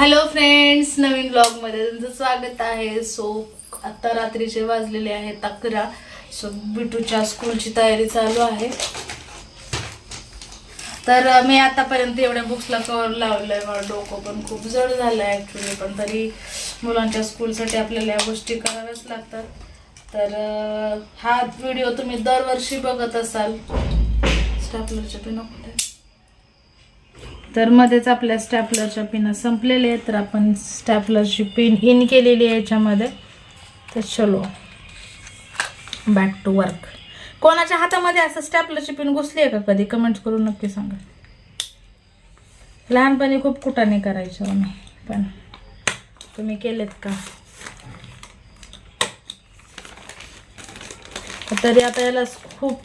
Hello friends नवीन ब्लॉगमध्ये तुमचं स्वागत आहे. सो आत्ता रात्रीचे वाजलेले आहेत अकरा. सो बिटूच्या स्कूलची तयारी चालू आहे. तर मी आतापर्यंत एवढ्या बुक्सला कवर लावलंय. मला डोकं पण खूप जड झालंय ॲक्च्युली पण तरी मुलांच्या स्कूलसाठी आपल्याला या गोष्टी कराव्याच लागतात. तर हा व्हिडिओ तुम्ही दरवर्षी बघत असाल. स्टॅपलरच्या पिना कुठे तर मध्येच आपल्या स्टॅपलरच्या पिना संपलेल्या आहेत तर आपण स्टॅपलरची पिन इन केलेली आहे याच्यामध्ये. तर चलो. बॅक टू वर्क कोणाच्या हातामध्ये असं स्टॅपलरची पिन घुसली आहे का कधी? कमेंट्स करून नक्की सांगा. लहानपणी खूप कुटाने करायचो आम्ही पण तुम्ही केलेत का? तरी आता याला खूप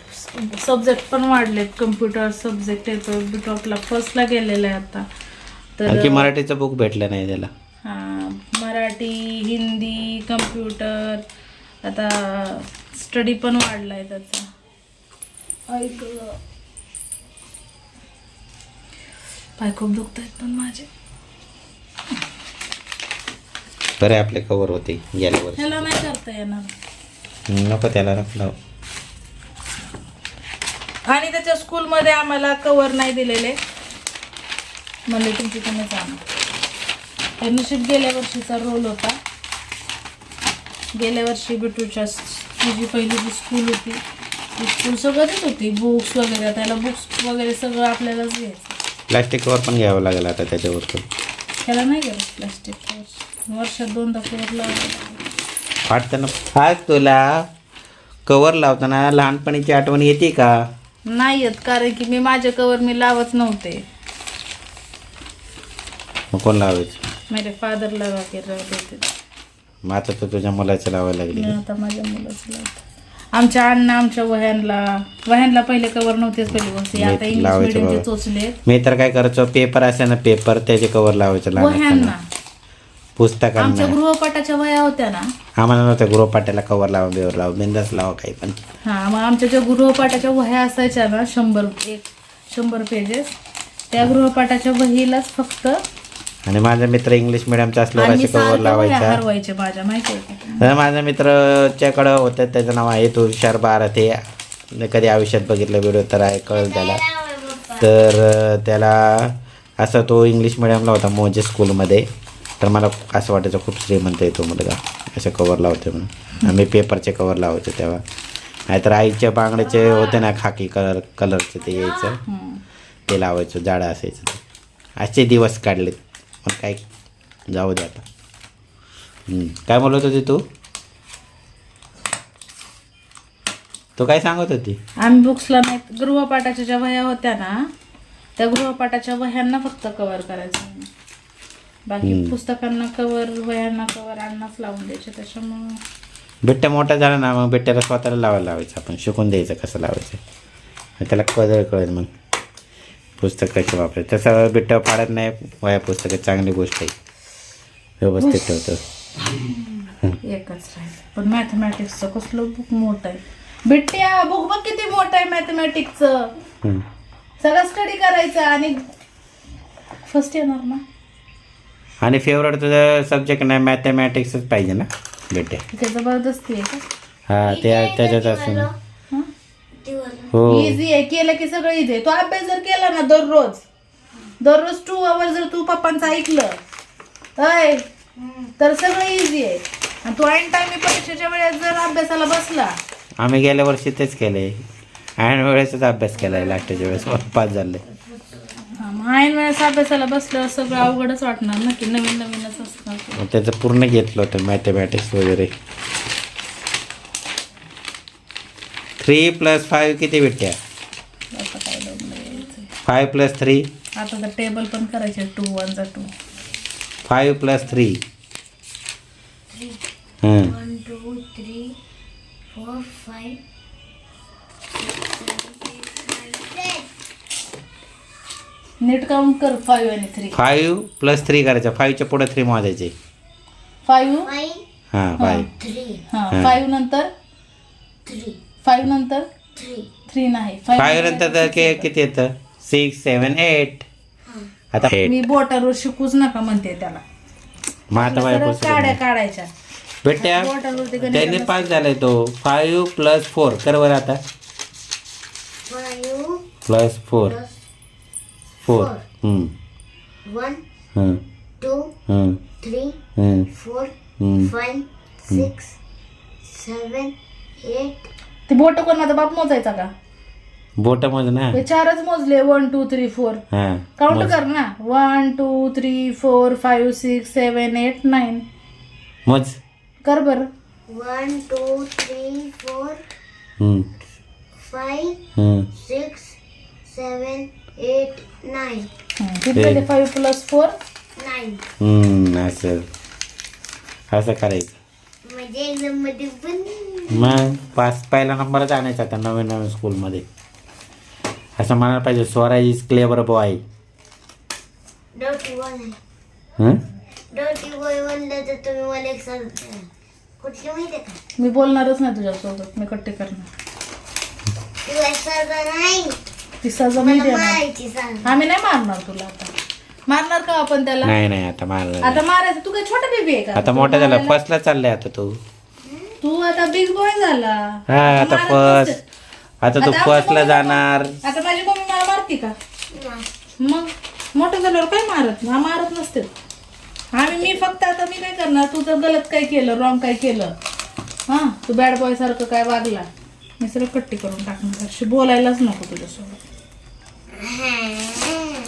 सब्जेक्ट पण वाढलेत. कम्प्युटर सब्जेक्ट येतो टॉपला फर्स्टला गेलेला आहे आता. आणखी तर मराठीचं बुक भेटलं नाही त्याला. हा मराठी हिंदी कम्प्युटर आता स्टडी पण वाढलाय त्याचा. ऐक पाय खूप दुखत आहेत पण माझे. बरे आपले कवर होते गेल्या वर्षी. ह्याला नाही करता येणार. नको त्याला नको लावू. आणि त्याच्या स्कूलमध्ये आम्हाला कवर नाही दिलेले. म्हणजे तुमची तुम्हीच आणा तर नशीब गेल्या वर्षीचा रोल होता. गेल्या वर्षी बिटूच्या तुझी पहिली जी स्कूल होती ती स्कूल सगळं देत होती. बुक्स वगैरे त्याला बुक्स वगैरे सगळं आपल्यालाच घ्यायचं. प्लास्टिक कवर पण घ्यावं लागेल आता त्याच्यावर त्याला नाही गरज प्लास्टिक वर्षात दोनदा कवर लावलं वाटतं ना आज तुला कवर लावताना लहानपणीची आठवण येते का? नाही येत कारण की मी माझे कवर मी लावत नव्हते. मग कोण लावायचं? माझ्या फादरला वगैरे देते मग आता तर तुझ्या मुलाचं लावायला लागली मी आता माझ्या मुलाचं लावते. आमच्या अण्णा आमच्या वह्यांना वह्यांना पहिले कवर नव्हतेच पहिली गोष्ट आता इंग्लिश लावायचं मिडियमचे बाबा. चोचले. मी तर काय करायचो पेपर असे ना पेपर त्याचे कवर लावायचं लहान वह्यांना. असताना. पुस्तकांना. आमच्या गृहपाठाच्या वह्या होत्या ना. आम्हाला नव्हतं गृहपाट्याला कवर लावा बिवर लावा बिंदास लावा काही पण. हा मग आमच्या ज्या गृहपाठाच्या वह्या असायच्या ना शंभर एक शंभर पेजेस त्या गृहपाठाच्या वहीलाच फक्त आणि माझा मित्र इंग्लिश मिडियमचा असल्यावर असे कवर सारख्या वह्या लावायचा. हरवायचे माझ्या माहिती आहे का? तर माझ्या मित्राच्याकडं होतं त्याचं नाव आहे तो हुशार बारा ते कधी आयुष्यात बघितलं व्हिडिओ तर आहे कळलं त्याला. तर अं, त्याला असं तो इंग्लिश मिडियमला होता मोजे स्कूलमध्ये तर मला असं वाटायचं खूप श्रीमंत येतो मुलगा. असं कवर लावते म्हणून. आम्ही पेपरचे कवर लावायचे तेव्हा. नाहीतर आईच्या बांगड्याचे होते ना खाकी कलर कलरचे ते यायचं. ते लावायचो जाडं असायचं ते. असे दिवस काढलेत मग काय जाऊ दे आता. हम्म. काय बोलत होती तू? तू काय सांगत होती? आम्ही बुक्सला नाही गृहपाठाच्या ज्या वह्या होत्या ना त्या गृहपाठाच्या वह्यांना फक्त कव्हर करायचं. बाकी. पुस्तकांना कवर वह्यांना कवर अन्नाच लावून द्यायचे त्याच्यामुळं. बिट्ट्या मोठा झाला ना मग बिट्ट्याला स्वतःला लावायला लावायचं आपण शिकून द्यायचं कसं लावायचं. त्याला कळलं कळेल मग. पुस्तक कसे वापरायचं. तसं बिट्ट्या फाडत नाही वया पुस्तकं चांगली गोष्ट आहे. व्यवस्थित ठेवतं. एकच राहील. पण मॅथमॅटिक्सचं कसलं बुक मोठं आहे. बिट्ट्या बुक बघ किती मोठं आहे मॅथमॅटिक्सचं. सगळं स्टडी करायचं आणि फर्स्ट येणार ना? आणि फेवरेट तुझं सब्जेक्ट नाही मॅथमॅटिक्सच पाहिजे ना बेटे. ते जबरदस्ती आहे का? हा ते त्याच्यात असून हं? इझी आहे केलं की सगळं इझी आहे. तू अभ्यास जर केला ना दररोज दररोज टू आवर जर तू पप्पांचं ऐकलं अय तर सगळं इझी आहे. आणि तू ऐन टाइमी परीक्षेच्या वेळेस जर अभ्यासाला बसला. आम्ही गेल्या वर्षी तेच केले ऐन वेळेसच अभ्यास केलाय लास्टच्या वेळेस पास झाले. ऐन वेळेस अभ्यासाला बसलं सगळं अवघडच वाटणार ना की नवीन नवीनच असणार. मग त्याचं पूर्ण घेतलं होतं मॅथमॅटिक्स वगैरे. थ्री प्लस फाईव्ह किती भेटत्या? आता काय. फाईव्ह प्लस थ्री आता तर टेबल पण करायचे टू वनचा टू फाईव्ह प्लस थ्री हां One, two, three, four, five, नीट काउंट कर फाईव्ह आणि थ्री फाईव्ह प्लस थ्री करायचं. फाईव्हच्या पुढे थ्री मोजायचे. फाईव्ह हां फाईव्ह हा. फाईव्ह नंतर? फाईव्ह नंतर. थ्री नाही. फाईव्ह नंतर तर के किती येतं? सिक्स सेवन एट आता मी बोटावर शिकूच नका म्हणते त्याला. मग आता सरळ बाय काड्या काढायच्या. बेट्या बोटावरती गणित त्यांनी पास झालाय तो. फाईव्ह प्लस फोर कर बरं आता. Five plus four four. four. Hmm, one, हम्म, two, हम्म, three, हम्म, four, हम्म. five, six, seven, eight, ते बोट कोण माझा बाप मोजायचा का? बोट मज ना. हे चारच मोजले. One two three four. हा काउंट. कर ना. One two three four five six seven eight nine मोज. कर बर. one, two, three, four, हम्म, five, हम्म. six, seven, eight, nine, किती फाईव्ह प्लस फोर. हम्म, असं. असं करायचं. म्हणजे एक्झाममध्ये पण मग पास पहिला नंबरच आणायचा आता नवीन नवीन स्कूलमध्ये असं म्हणायला पाहिजे Swaraj is clever boy naughty boy आहे हं? डोटी बॉय म्हणलं तर तुम्ही मला एक सांगता कुठली माहिती आहे का? मी बोलणारच नाही तुझ्यासोबत मी कट्टे करणार. तू एक साधा नाही ती सजा मी मला देणार मारायची सांग. आम्ही नाही मारणार तुला आता. मारणार का आपण त्याला? नाही नाही आता मला आता मारायचं. तू काय छोटा बेबी आहे का? आता मोठा झाला फर्स्टला चाललाय आता तू. तू आता बिग बॉय झाला. हा आता मारत फर्स्ट. आता तू आता फर्स्टला जाणार. आता माझी मम्मी मला मारते का? मग? मोठं झाल्यावर काय मारत? ना मारत नसते. आम्ही मी फक्त आता मी काय करणार? तू जर गलत काय केलं रॉंग काय केलं हा तू बॅड बॉय सारखं काय वागला? मी सगळं कट्टी करून टाकणार. अशी बोलायलाच नको तुझ्यासोबत.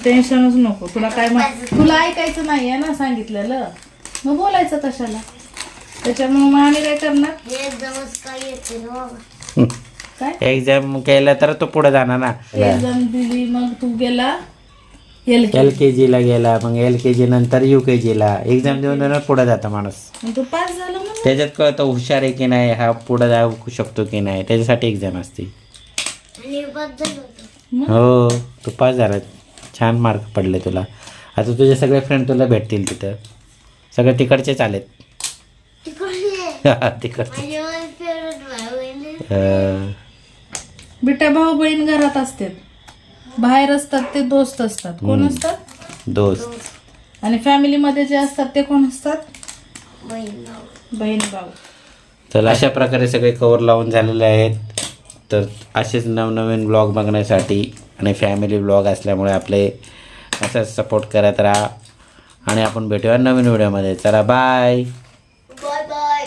टेन्शनच नको. तुला काय मा- तुला ऐकायचं नाहीये ना सांगितलेलं. मग बोलायचं कशाला? त्याच्यामुळे मग आम्ही काय करणार? हे एकदमच काय येते एक्झाम केलं तर तू पुढे जाणार ना. एक्झाम दिली मग तू गेला एल के जीला गेला मग एल के जी नंतर यू के जीला एक्झाम देऊन देऊन पुढे जाता माणूस. तू पास झाला म्हणून. त्याच्यात कळतं हुशार आहे की नाही हा पुढे जाऊ शकतो की नाही. त्याच्यासाठी एक्झाम असते. हो तू पास झाला छान मार्क पडले तुला. आता तुझे सगळे फ्रेंड तुला भेटतील तिथं. सगळे तिकडचेच आलेत. तिकडे तिकडचे. अं, बेटा भाऊ बहीण घरात असतात. बाहेर असतात ते दोस्त असतात. कोण असतात? दोस्त. आणि फॅमिलीमध्ये जे असतात ते कोण असतात? बहीण भाऊ. बहीण भाऊ. तर अशा प्रकारे सगळे कवर लावून झालेले आहेत. तर असेच नवनवीन ब्लॉग बघण्यासाठी आणि फॅमिली ब्लॉग असल्यामुळे आपले असंच सपोर्ट करत राहा. आणि आपण भेटूया नवीन व्हिडिओमध्ये चला बाय बाय बाय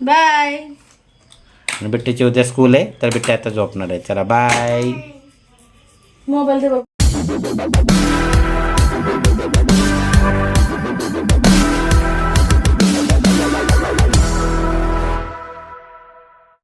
बाय आणि बिट्टीची उद्या स्कूल आहे तर बिट्टी आता झोपणार आहे. चला बाय मोबाईल दे